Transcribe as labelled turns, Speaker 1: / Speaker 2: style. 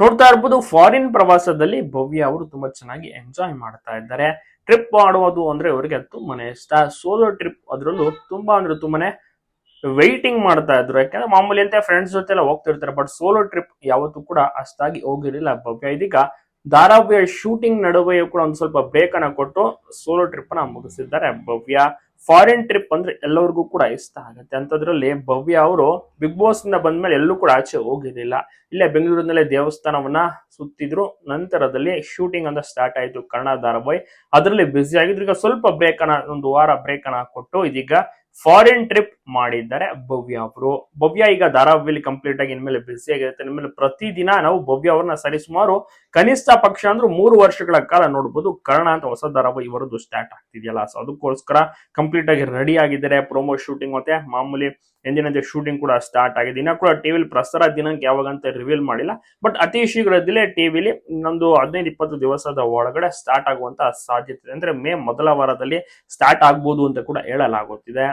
Speaker 1: ನೋಡ್ತಾ ಇರ್ಬೋದು ಫಾರಿನ್ ಪ್ರವಾಸದಲ್ಲಿ ಭವ್ಯ ಅವರು ತುಂಬಾ ಚೆನ್ನಾಗಿ ಎಂಜಾಯ್ ಮಾಡ್ತಾ ಇದ್ದಾರೆ. ಟ್ರಿಪ್ ಮಾಡುವುದು ಅಂದ್ರೆ ಅವರಿಗೆ ತುಂಬಾನೇ ಇಷ್ಟ. ಸೋಲೋ ಟ್ರಿಪ್ ಅದರಲ್ಲೂ ತುಂಬಾ ಅಂದ್ರೆ ತುಂಬಾನೇ ವೈಟಿಂಗ್ ಮಾಡ್ತಾ ಇದ್ರು. ಯಾಕಂದ್ರೆ ಮಾಮೂಲಿ ಅಂತ ಫ್ರೆಂಡ್ಸ್ ಜೊತೆ ಎಲ್ಲ ಹೋಗ್ತಿರ್ತಾರೆ ಬಟ್ ಸೋಲೋ ಟ್ರಿಪ್ ಯಾವತ್ತೂ ಕೂಡ ಅಷ್ಟಾಗಿ ಹೋಗಿರಲಿಲ್ಲ ಭವ್ಯ. ಇದೀಗ ಧಾರಾವಾಹಿಯ ಶೂಟಿಂಗ್ ನಡುವೆಯೂ ಕೂಡ ಒಂದು ಸ್ವಲ್ಪ ಬ್ರೇಕ್ ಅನ್ನ ಕೊಟ್ಟು ಸೋಲೋ ಟ್ರಿಪ್ ಅನ್ನ ಮುಗಿಸಿದ್ದಾರೆ ಭವ್ಯ. ಫಾರಿನ್ ಟ್ರಿಪ್ ಅಂದ್ರೆ ಎಲ್ಲರಿಗೂ ಕೂಡ ಇಷ್ಟ ಆಗುತ್ತೆ. ಅಂತದ್ರಲ್ಲಿ ಭವ್ಯ ಅವರು ಬಿಗ್ ಬಾಸ್ ಇಂದ ಬಂದ್ಮೇಲೆ ಎಲ್ಲೂ ಕೂಡ ಆಚೆ ಹೋಗಿರಲಿಲ್ಲ. ಇಲ್ಲೇ ಬೆಂಗಳೂರಿನಲ್ಲೇ ದೇವಸ್ಥಾನವನ್ನ ಸುತ್ತಿದ್ರು. ನಂತರದಲ್ಲಿ ಶೂಟಿಂಗ್ ಅಂತ ಸ್ಟಾರ್ಟ್ ಆಯ್ತು ಕನ್ನಡ ಧಾರಾವಾಹಿ. ಅದರಲ್ಲಿ ಬ್ಯುಸಿ ಆಗಿದ್ರು. ಈಗ ಸ್ವಲ್ಪ ಬ್ರೇಕ್ ಅನ್ನ, ಒಂದು ವಾರ ಬ್ರೇಕ್ ಅನ್ನ ಕೊಟ್ಟು ಇದೀಗ ಫಾರಿನ್ ಟ್ರಿಪ್ ಮಾಡಿದ್ದಾರೆ ಭವ್ಯ ಅವರು. ಭವ್ಯ ಈಗ ಧಾರಾವಾಹಿಲಿ ಕಂಪ್ಲೀಟ್ ಆಗಿ ಇನ್ಮೇಲೆ ಬ್ಯುಸಿ ಆಗಿರುತ್ತೆ. ಇನ್ಮೇಲೆ ಪ್ರತಿದಿನ ನಾವು ಭವ್ಯ ಅವ್ರನ್ನ ಸರಿಸುಮಾರು ಕನಿಷ್ಠ ಪಕ್ಷ ಅಂದ್ರೆ ಮೂರು ವರ್ಷಗಳ ಕಾಲ ನೋಡ್ಬೋದು. ಕರ್ಣ ಅಂತ ಹೊಸ ಧಾರಾವಾಹಿ ಇವರದ್ದು ಸ್ಟಾರ್ಟ್ ಆಗ್ತಿದೆಯಲ್ಲ. ಸೊ ಅದಕ್ಕೋಸ್ಕರ ಕಂಪ್ಲೀಟ್ ಆಗಿ ರೆಡಿ ಆಗಿದ್ದಾರೆ. ಪ್ರೊಮೋ ಶೂಟಿಂಗ್ ಮತ್ತೆ ಮಾಮೂಲಿ ಎಂದಿನಂತೆ ಶೂಟಿಂಗ್ ಕೂಡ ಸ್ಟಾರ್ಟ್ ಆಗಿದೆ. ಇನ್ನ ಕೂಡ ಟಿವಿಲಿ ಪ್ರಸಾರ ದಿನಾಂಕ ಯಾವಾಗ ಅಂತ ರಿವೀಲ್ ಮಾಡಿಲ್ಲ. ಬಟ್ ಅತಿ ಶೀಘ್ರದಲ್ಲೇ ಟಿವಿಲಿ ಇನ್ನೊಂದು ಹದಿನೈದು, ಇಪ್ಪತ್ತು ದಿವಸದ ಒಳಗಡೆ ಸ್ಟಾರ್ಟ್ ಆಗುವಂತ ಸಾಧ್ಯತೆ ಅಂದ್ರೆ ಮೇ ಮೊದಲ ವಾರದಲ್ಲಿ ಸ್ಟಾರ್ಟ್ ಆಗ್ಬೋದು ಅಂತ ಕೂಡ ಹೇಳಲಾಗುತ್ತಿದೆ.